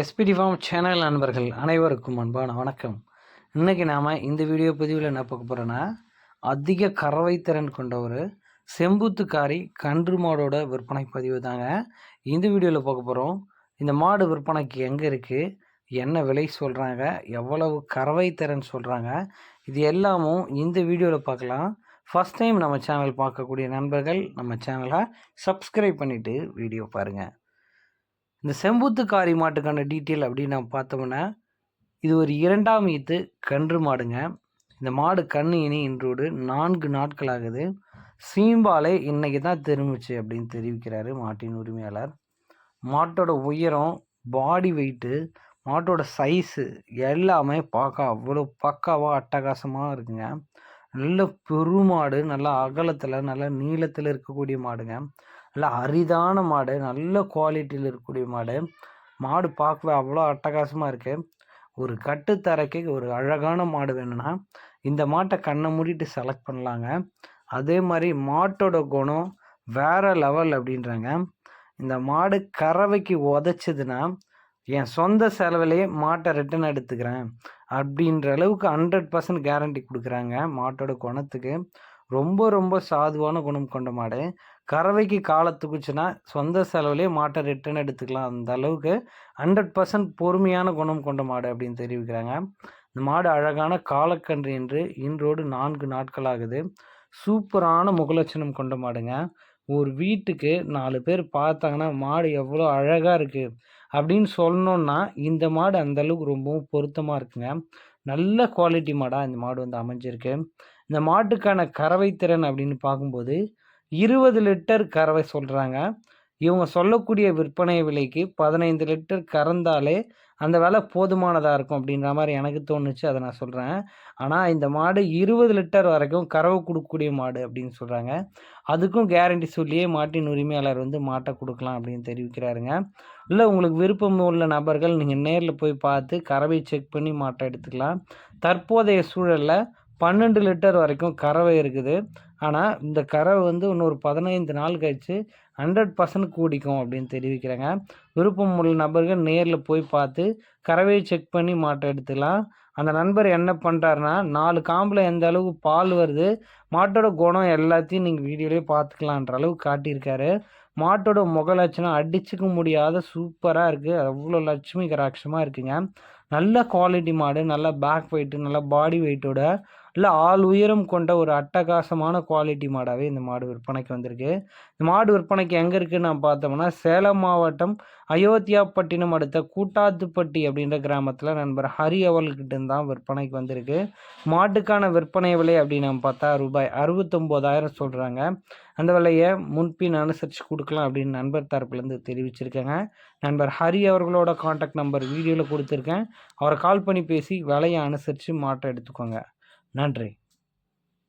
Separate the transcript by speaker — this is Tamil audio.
Speaker 1: எஸ்பிடி ஃபார்ம் சேனல் நண்பர்கள் அனைவருக்கும் அன்பான வணக்கம். இன்றைக்கி நாம் இந்த வீடியோ பதிவில் என்ன பார்க்க போகிறோன்னா அதிக கறவை திறன் கொண்ட ஒரு செம்புத்துக்காரி கன்று மாடோட விற்பனை பதிவு தாங்க. இந்த வீடியோவில் பார்க்க போகிறோம் இந்த மாடு விற்பனைக்கு எங்கே இருக்குது என்ன விலை சொல்கிறாங்க எவ்வளவு கறவை திறன் சொல்கிறாங்க இது எல்லாமும் இந்த வீடியோவில் பார்க்கலாம். ஃபஸ்ட் டைம் நம்ம சேனல் பார்க்கக்கூடிய நண்பர்கள் நம்ம சேனலை சப்ஸ்கிரைப் பண்ணிவிட்டு வீடியோ பாருங்கள் இந்த செம்பூத்துக்காரி மாட்டுக்கான டீட்டெயில் அப்படின்னு நம்ம பார்த்தோம்னா இது ஒரு இரண்டாம் ஈத்து கன்று மாடுங்க. இந்த மாடு கன்று இனி இன்றோடு நான்கு நாட்கள் ஆகுது சீம்பாலை இன்னைக்கு தான் திரும்பிச்சு அப்படின்னு தெரிவிக்கிறாரு மாட்டின் உரிமையாளர். மாட்டோட உயரம் பாடி வெயிட்டு மாட்டோட சைஸு எல்லாமே பார்க்க அவ்வளோ பக்காவாக அட்டகாசமாக இருக்குங்க. நல்ல பெருமாடு நல்லா அகலத்தில் நல்லா நீளத்தில் இருக்கக்கூடிய மாடுங்க. நல்ல அரிதான மாடு நல்ல குவாலிட்டியில் இருக்கக்கூடிய மாடு. மாடு பார்க்கவே அவ்வளோ அட்டகாசமாக இருக்குது ஒரு கட்டுத்தரைக்கு ஒரு அழகான மாடு வேணும்னா இந்த மாட்டை கண்ணை மூடிட்டு செலக்ட் பண்ணலாங்க. அதே மாதிரி மாட்டோட குணம் வேறு லெவல் அப்படின்றாங்க. இந்த மாடு கறவைக்கு உதச்சதுன்னா என் சொந்த செலவிலேயே மாட்டை ரிட்டன் எடுத்துக்கிறேன். அப்படின்ற அளவுக்கு ஹண்ட்ரட் பர்சன்ட் கேரண்டி கொடுக்குறாங்க மாட்டோட குணத்துக்கு. ரொம்ப ரொம்ப சாதுவான குணம் கொண்ட மாடு. கறவைக்கு காலத்துக்குச்சுன்னா சொந்த செலவுலேயே மாட்டை ரிட்டர்ன் எடுத்துக்கலாம். அந்த அளவுக்கு ஹண்ட்ரட் பர்சன்ட் பொறுமையான குணம் கொண்ட மாடு அப்படின்னு தெரிவிக்கிறாங்க. இந்த மாடு அழகான காலக்கன்று என்று இன்றோடு நான்கு நாட்கள் ஆகுது சூப்பரான முகலட்சணம் கொண்ட மாடுங்க. ஒரு வீட்டுக்கு நாலு பேர் பார்த்தாங்கன்னா மாடு எவ்வளோ அழகாக இருக்குது அப்படின்னு சொன்னோன்னா இந்த மாடு அந்தளவுக்கு ரொம்பவும் பொருத்தமாக இருக்குங்க. நல்ல குவாலிட்டி மாடாக இந்த மாடு வந்து அமைஞ்சிருக்கு. இந்த மாட்டுக்கான கறவை திறன் அப்படின்னு பார்க்கும்போது இருபது லிட்டர் கறவை சொல்கிறாங்க இவங்க சொல்லக்கூடிய விற்பனை விலைக்கு பதினைந்து லிட்டர் கறந்தாலே அந்த விலை போதுமானதாக இருக்கும் அப்படின்ற மாதிரி எனக்கு தோணுச்சு அதை நான் சொல்கிறேன் ஆனால் இந்த மாடு இருபது லிட்டர் வரைக்கும் கறவை கொடுக்கக்கூடிய மாடு அப்படின்னு சொல்கிறாங்க அதுக்கும் கேரண்டி சொல்லியே மாட்டின் உரிமையாளர் வந்து மாட்டை கொடுக்கலாம் அப்படின்னு தெரிவிக்கிறாருங்க. இல்லை உங்களுக்கு விருப்பம் உள்ள நபர்கள் நீங்கள் நேரில் போய் பார்த்து கறவை செக் பண்ணி மாட்டை எடுத்துக்கலாம். தற்போதைய சூழலில் பன்னெண்டு லிட்டர் வரைக்கும் கறவை இருக்குது. ஆனால் இந்த கறவை வந்து இன்னொரு பதினைந்து நாள் கழித்து ஹண்ட்ரட் பர்சன்ட் கூடிக்கும் அப்படின்னு தெரிவிக்கிறாங்க. விருப்பம் உள்ள நபர்கள் நேரில் போய் பார்த்து கறவையை செக் பண்ணி மாட்டை எடுத்துக்கலாம். அந்த நண்பர் என்ன பண்ணுறாருனா நாலு காம்பில் எந்த அளவுக்கு பால் வருது மாட்டோட குணம் எல்லாத்தையும் நீங்கள் வீடியோலேயே பார்த்துக்கலான்ற அளவுக்கு காட்டியிருக்காரு. மாட்டோட முக லட்சணம் அடிச்சுக்க முடியாத சூப்பராக இருக்குது அவ்வளோ லட்சுமி கராட்சமாக இருக்குங்க. நல்ல குவாலிட்டி மாடு நல்ல பேக் வெயிட்டு நல்ல பாடி வெயிட்டோட இல்லை ஆள் உயரம் கொண்ட ஒரு அட்டகாசமான குவாலிட்டி குவாலிட்டி மாடாகவே இந்த மாடு விற்பனைக்கு வந்திருக்கு. இந்த மாடு விற்பனைக்கு எங்கே இருக்குன்னு நான் பார்த்தோம்னா சேலம் மாவட்டம் அயோத்தியாப்பட்டினம் அடுத்த கூட்டாத்துப்பட்டி அப்படின்ற கிராமத்தில் நண்பர் ஹரி அவள்கிட்ட தான் விற்பனைக்கு வந்திருக்கு. மாட்டுக்கான விற்பனை விலை அப்படின்னு நம்ம பார்த்தா ரூபாய் அறுபத்தொம்போதாயிரம் சொல்கிறாங்க அந்த விலையை முன்பின் அனுசரித்து கொடுக்கலாம் அப்படின்னு நண்பர் தரப்புலேருந்து தெரிவிச்சிருக்கேங்க. நண்பர் ஹரி அவர்களோட காண்டாக்ட் நம்பர் வீடியோவில் கொடுத்துருக்கேன். அவரை கால் பண்ணி பேசி விலையை அனுசரித்து மாட்டை எடுத்துக்கோங்க. நன்றி.